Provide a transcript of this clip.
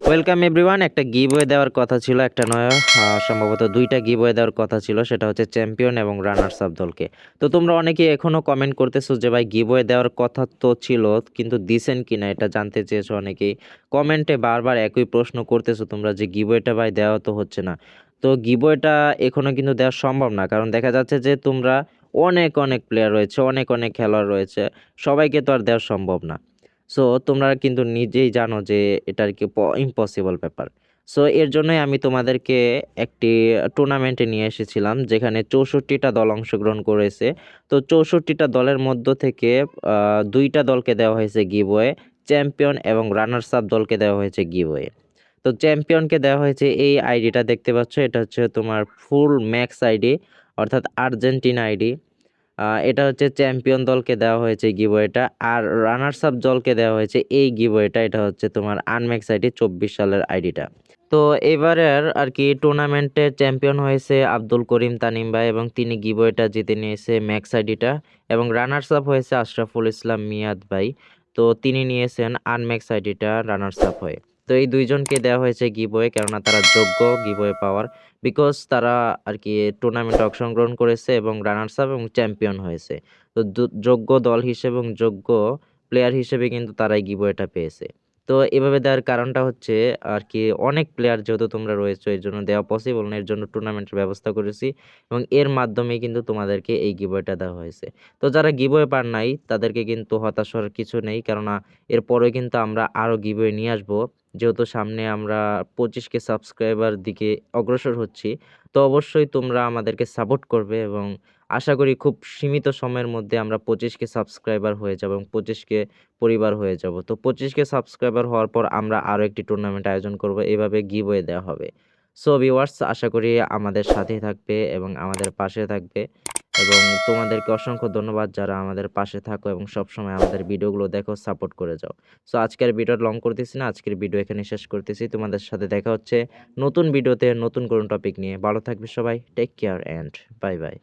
Welcome everyone একটা giveaway দেওয়ার কথা ছিল, একটা নয় সম্ভবত দুইটা গিভওয়ে দেওয়ার কথা ছিল, সেটা হচ্ছে চ্যাম্পিয়ন এবং রানার্স আপ দলকে। তো তোমরা অনেকেই এখনও কমেন্ট করতেছো যে ভাই গিভওয়ে দেওয়ার কথা তো ছিল, কিন্তু দিছেন কিনা এটা জানতে চেয়েছো অনেকেই। কমেন্টে বারবার একই প্রশ্ন করতেছো তোমরা যে গিভওয়েটা ভাই দেওয়া তো হচ্ছে না। তো গিভওয়েটা এখনও কিন্তু দেওয়া সম্ভব না, কারণ দেখা যাচ্ছে যে তোমরা অনেক অনেক প্লেয়ার রয়েছে, অনেক অনেক খেলোয়াড় রয়েছে, সবাইকে তো আর দেওয়া সম্ভব না। সো তোমরা কিন্তু নিজেই জানো যে এটা আর কি ইম্পসিবল ব্যাপার। সো এর জন্যই আমি তোমাদেরকে একটি টুর্নামেন্টে নিয়ে এসেছিলাম, যেখানে চৌষট্টিটা দল অংশগ্রহণ করেছে। তো চৌষট্টিটা দলের মধ্য থেকে দুইটা দলকে দেওয়া হয়েছে গিভওয়ে চ্যাম্পিয়ন এবং রানার্স আপ দলকে দেওয়া হয়েছে গিভওয়ে তো চ্যাম্পিয়নকে দেওয়া হয়েছে এই আইডিটা দেখতে পাচ্ছ, এটা হচ্ছে তোমার ফুল ম্যাক্স আইডি, অর্থাৎ আর্জেন্টিনা আইডি। এটা হচ্ছে চ্যাম্পিয়ন দলকে দেওয়া হয়েছে গিভওয়েটা আর রানার্স আপ দলকে দেওয়া হয়েছে এই গিভওয়েটা এটা হচ্ছে তোমার আনম্যাক্স আইডি চব্বিশ সালের আইডিটা তো এবারের আর কি টুর্নামেন্টে চ্যাম্পিয়ন হয়েছে আব্দুল করিম তানিম ভাই এবং তিনি গিভওয়েটা জিতে নিয়েছে ম্যাক্স আইডিটা এবং রানার্স আপ হয়েছে আশরাফুল ইসলাম মিয়াদ ভাই। তো তিনি নিয়েছেন আনম্যাক্স আইডিটা রানার্স আপ হয়ে। তো এই দুইজনকে দেওয়া হয়েছে গিভওয়ে কেননা তারা যোগ্য গিভওয়ে পাওয়ার বিকজ তারা আর কি টুর্নামেন্টে অংশগ্রহণ করেছে এবং রানার্স আপ এবং চ্যাম্পিয়ন হয়েছে। তো যোগ্য দল হিসেবে এবং যোগ্য প্লেয়ার হিসেবে কিন্তু তারাই গিভওয়েটা পেয়েছে। তো এভাবে দেওয়ার কারণটা হচ্ছে আর কি অনেক প্লেয়ার যেহেতু তোমরা রয়েছো, এর জন্য দেওয়া পসিবল না, এর জন্য টুর্নামেন্টের ব্যবস্থা করেছি এবং এর মাধ্যমে কিন্তু তোমাদেরকে এই গিভওয়েটা দেওয়া হয়েছে। তো যারা গিভওয়ে পার নাই, তাদেরকে কিন্তু হতাশ হওয়ার কিছু নেই কেননা এরপরে কিন্তু আমরা আরও গিভওয়ে নিয়ে আসব। যেহেতু সামনে আমরা পঁচিশকে সাবস্ক্রাইবার দিকে অগ্রসর হচ্ছি, তো অবশ্যই তোমরা আমাদেরকে সাপোর্ট করবে এবং আশা করি খুব সীমিত সময়ের মধ্যে আমরা পঁচিশকে সাবস্ক্রাইবার হয়ে যাব এবং পঁচিশকে পরিবার হয়ে যাব। তো পঁচিশকে সাবস্ক্রাইবার হওয়ার পর আমরা আরও একটি টুর্নামেন্ট আয়োজন করব, এভাবে গিভওয়ে দেওয়া হবে। সো ভিউয়ার্স আশা করি আমাদের সাথেই থাকবে এবং আমাদের পাশে থাকবে। এবং তোমাদেরকে অসংখ্য ধন্যবাদ যারা আমাদের পাশে থাকো এবং সবসময় আমাদের ভিডিওগুলো দেখো সাপোর্ট করে যাও। সো আজকের ভিডিও লং করতেছি না, আজকের ভিডিও এখানে শেষ করতেছি। তোমাদের সাথে দেখা হচ্ছে নতুন ভিডিওতে নতুন কোনো টপিক নিয়ে। ভালো থাকবে সবাই take care and bye bye